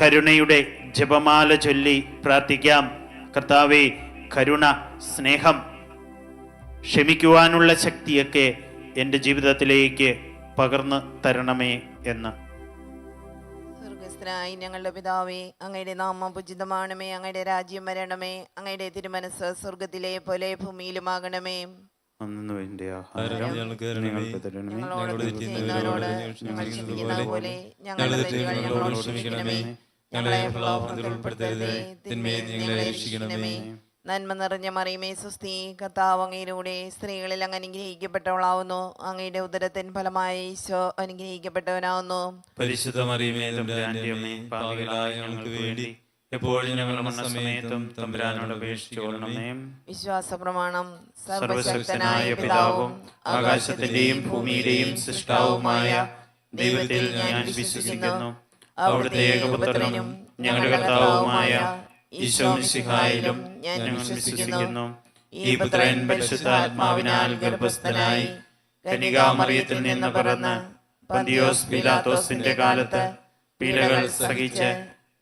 കരുണയുടെ ജപമാല ചൊല്ലി പ്രാർത്ഥിക്കാം. കർത്താവെ കരുണ സ്നേഹം ക്ഷമിക്കുവാനുള്ള ശക്തിയൊക്കെ എന്റെ ജീവിതത്തിലേക്ക് പകർന്നു തരണമേ എന്ന്. സ്വർഗസ്ഥനായി ഞങ്ങളുടെ പിതാവേ അങ്ങയുടെ നാമം പൂജിതമാണമേ അങ്ങയുടെ രാജ്യം വരണമേ അങ്ങയുടെ തിരുമനസ് സ്വർഗത്തിലെ പോലെ ഭൂമിയിലുമാകണമേ. അന്നു വേണ്ട ആഹാരം ആഹാരം ഞങ്ങൾക്ക് തരണമേ. ഞങ്ങളോട് ഞങ്ങൾ ക്ഷമിക്കുന്ന പോലെ ഞങ്ങളുടെ തെറ്റുകൾ ഞങ്ങളോട് ക്ഷമിക്കണമേ. ഞങ്ങളെ പ്രലോഭനത്തിൽ ഉൾപ്പെടുത്തരുതേ. തിന്മയിൽ ഞങ്ങളെ രക്ഷിക്കണമേ. നന്മ നിറഞ്ഞ മറിയമേ സുസ്തി കർത്താവ് അങ്ങയിലൂടെ സ്ത്രീകളിൽ അങ്ങ് അനുഗ്രഹിക്കപ്പെട്ടവളാവുന്നു. അങ്ങയുടെ ഉദരത്തിൻ ഫലമായി ഈശോ അനുഗ്രഹിക്കപ്പെട്ടവനാവുന്നു. പരിശുദ്ധ മറിയമേ ഞങ്ങൾക്ക് വേണ്ടി എപ്പോഴും ഞങ്ങളുടെ മരണസമയത്തും തമ്പുരാനോട് അപേക്ഷിച്ചുകൊള്ളണമേ വിശ്വാസ പ്രമാണം സർവശക്തനായ പിതാവും ആകാശത്തിന്റെയും ഭൂമിയുടെയും സൃഷ്ടാവുമായ ദൈവത്തിൽ ഞാൻ വിശ്വസിക്കുന്നു. അവിടുത്തെ ഏകപുത്രനും ഞങ്ങളുടെ കർത്താവുമായ ഈശോ മിശിഹായിലും ഞാൻ വിശ്വസിക്കുന്നു. ഈ പുത്രൻ പരിശുദ്ധാത്മാവിനാൽ ഗർഭസ്ഥനായി കനികാമറിയത്തിൽ നിന്ന് പിറന്ന് പന്തിയോസ് പിലാത്തോസിന്റെ കാലത്ത് പീലകൾ സഹിച്ച്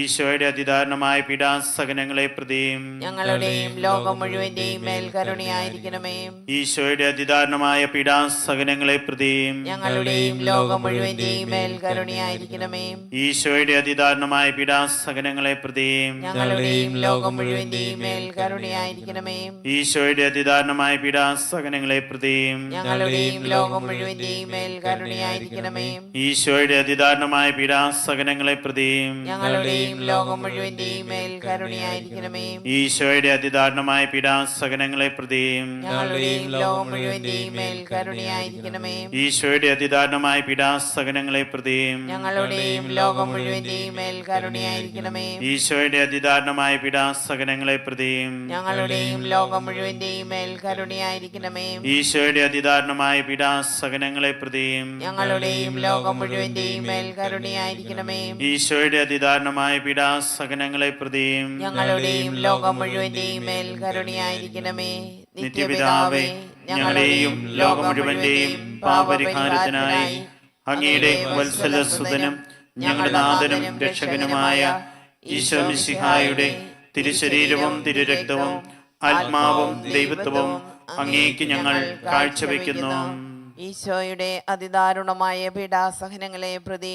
ഈശോയുടെ അതിദാരണമായ പീഡാസകനങ്ങളെ പ്രതിയും. ഞങ്ങളുടെയും ലോകം മുഴുവന്റെയും മേൽ കരുണയായിരിക്കണമേ. ഈശോയുടെ അതിദാരണമായ പീഡാസകനങ്ങളെ പ്രതിയും. ഞങ്ങളുടെയും ലോകം മുഴുവന്റെയും മേൽ കരുണയായിരിക്കണമേ. ഈശോയുടെ അതിദാരണമായ പീഡാസകനങ്ങളെ പ്രതിയും. ഞങ്ങളുടെയും ലോകം മുഴുവന്റെയും മേൽ കരുണയായിരിക്കണമേ. ഈശോയുടെ അതിദാരണമായ പീഡാസകനങ്ങളെ പ്രതിയും. ഞങ്ങളുടെയും ലോകം മുഴുവന്റെയും മേൽ കരുണയായിരിക്കണമേ. ഈശോയുടെ അതിദാരണമായ പീഡാസകനങ്ങളെ പ്രതിയും. ഞങ്ങളുടെയും ലോകം മുഴുവന്റെയും മേൽ കരുണയായിരിക്കണമേ. ഈശോയുടെ അതിദാരുണമായ പീഡാസകനങ്ങളെ പ്രതിയും ഞങ്ങളുടെയും ലോകം മുഴുവന്റെയും മേൽ കരുണയായിരിക്കണമേ. ഈശോയുടെ അതിദാരുണമായ പീഡാസകനങ്ങളെ പ്രതിയും ഞങ്ങളുടെയും ലോകം മുഴുവൻ മേൽ കരുണയായിരിക്കണമേ. ഈശോയുടെ അതിദാരുണമായ പീഡാസകനങ്ങളെ പ്രതിയും ഞങ്ങളുടെയും ലോകം മുഴുവന്റെയും മേൽ കരുണയായിരിക്കണമേ. ഈശോയുടെ അതിദാരുണമായ പീഡാസകനങ്ങളെ പ്രതിയും ഞങ്ങളുടെയും ലോകം മുഴുവൻ മേൽ കരുണയായിരിക്കണമേ. ഈശോയുടെ അതിദാരുണമായ പീഡാസകനങ്ങളെ പ്രതിയും ഞങ്ങളുടെയും ലോകം മുഴുവന്റെയും മേൽ കരുണയായിരിക്കണമേ. നിത്യപിതാവേ ഞങ്ങളുടെയും ലോകം മുഴുവന്റെയും പാപരിഹാരത്തിനായി അങ്ങയുടെ വത്സലസുതനും ഞങ്ങളുടെ നാഥനും രക്ഷകനുമായ ഈശോ മിശിഹായുടെ തിരുശരീരവും തിരുരക്തവും ആത്മാവും ദൈവത്വവും അങ്ങേക്ക് ഞങ്ങൾ കാഴ്ചവെക്കുന്നു. ഈശോയുടെ അതിദാരുണമായ പീഡാസഹനങ്ങളെ പ്രതി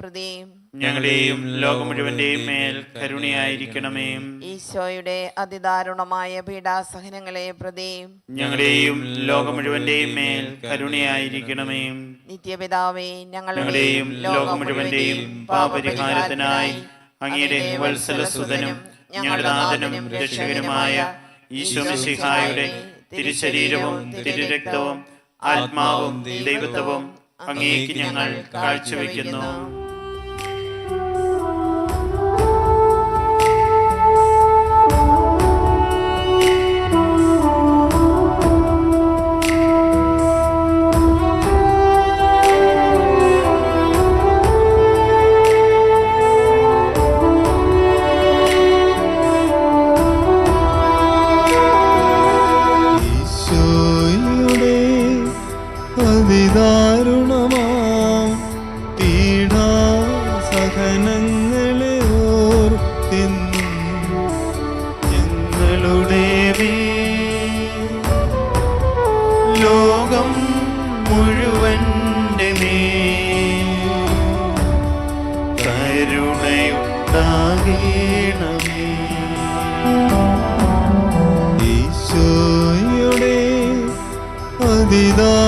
പ്രതി ഞങ്ങളുടെയും ലോകം മുഴുവന്റെയും മേൽ കരുണയായിരിക്കണമേ. ഈശോയുടെ അതിദാരുണമായ പീഡാസഹനങ്ങളെ പ്രതി ഞങ്ങളുടെയും ലോകം മുഴുവന്റെയും മേൽ കരുണയായിരിക്കണമേ. നിത്യപിതാവേ ഞങ്ങളുടെയും ലോകം മുഴുവന്റെയും പാപരിഹാരത്തിനായി അങ്ങയുടെ വത്സലസുതനും ഞങ്ങളുടെ നാഥനും രക്ഷകനുമായ ഈശോമിശിഹായുടെ തിരുശരീരവും തിരുരക്തവും ആത്മാവും ദൈവത്വവും അങ്ങേക്ക് ഞങ്ങൾ കാഴ്ചവെക്കുന്നു. അതിദാരുണമാം. മേൽ. ലോകം ഈശോയുടെ അതിദാരുണമാം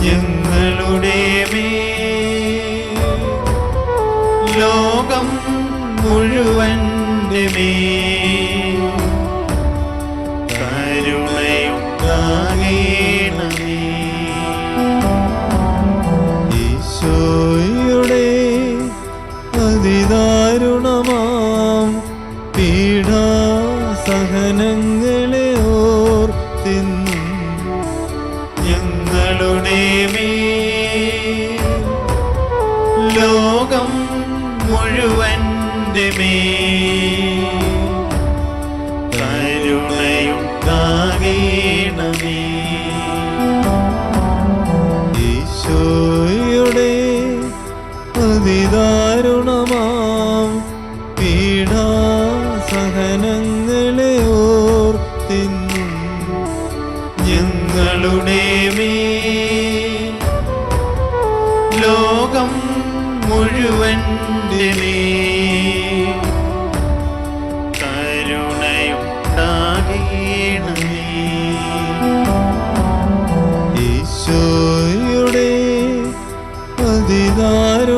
ഞങ്ങളുടെ ലോകം മുഴുവൻ മേ. കരുണയുണ്ടാകണമേ. അതിദാരുണമാം പീഡാസഹനങ്ങളെ ഓർത്തിന്നും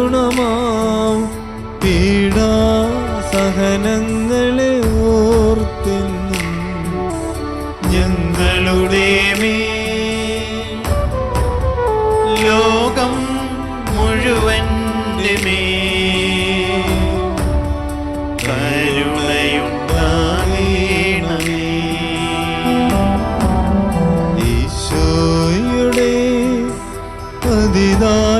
അതിദാരുണമാം പീഡാസഹനങ്ങളെ ഓർത്തെന്നും ഞങ്ങളുടെ മേ ലോകം മുഴുവൻ മേ കരുണയും ഈശോയുടെ അതിദാരുണമാം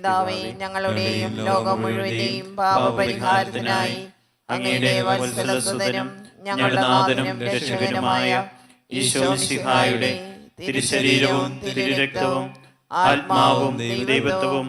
നിത്യപിതാവേ ഞങ്ങളുടെയും ലോകം മുഴുവന്റെയും പാപപരിഹാരത്തിനായി അങ്ങയുടെ വത്സലസുതനും ഞങ്ങളുടെ നാഥനും രക്ഷകനുമായ ഈശോ മിശിഹായുടെ തിരുശരീരവും തിരുരക്തവും ആത്മാവും ദൈവത്വവും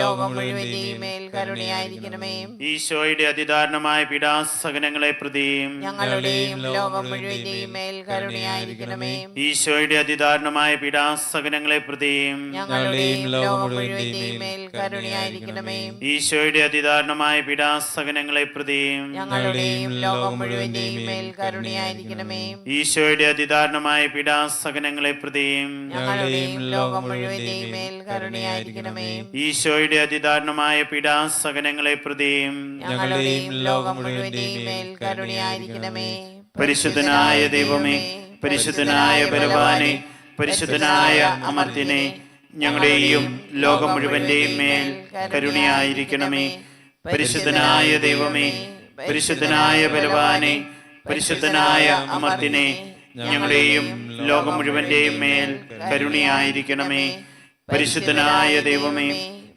ലോകം മുഴുവന്റെയും മേൽ കരുണയായിരിക്കണമേ. ഈശോയുടെ അതിദാരണമായ പീഡാസകനങ്ങളെ പ്രതിയും ഞങ്ങളുടെയും ലോകം മുഴുവന്റെയും മേൽ കരുണയായിരിക്കണമേ. ഈശോയുടെ അതിദാരണമായ പീഡാസകനങ്ങളെ പ്രതിയും ഞങ്ങളുടെയും ലോകം മുഴുവന്റെയും മേൽ കരുണയായിരിക്കണമേ. ഈശോയുടെ അതിദാരണമായ പീഡാസകനങ്ങളെ പ്രതിയും ഞങ്ങളുടെയും ലോകം മുഴുവന്റെയും മേൽ കരുണയായിരിക്കണമേ. ഈശോയുടെ അതിദാരണമായ പീഡാസകനങ്ങളെ പ്രതിയും ഞങ്ങളുടെയും ലോകം മുഴുവന്റെയും മേൽ കരുണയായിരിക്കണമേ. ഈശോയുടെ അതിദാരുണമായ പീഡാസകനങ്ങളെ പ്രതിയും. ഞങ്ങളുടെയും ലോകം മുഴുവന്റെയും കരുണയായിരിക്കണമേ. പരിശുദ്ധനായ ദൈവമേ പരിശുദ്ധനായ ബലവാനെ പരിശുദ്ധനായ അമർത്തിനെ ഞങ്ങളുടെയും ലോകം മുഴുവന്റെയും മേൽ കരുണയായിരിക്കണമേ. പരിശുദ്ധനായ ദൈവമേ പരിശുദ്ധനായ ബലവാനെ പരിശുദ്ധനായ അമർത്തിനെ ഞങ്ങളുടെയും ലോകം മുഴുവന്റെയും മേൽ കരുണയായിരിക്കണമേ. പരിശുദ്ധനായ ദൈവമേ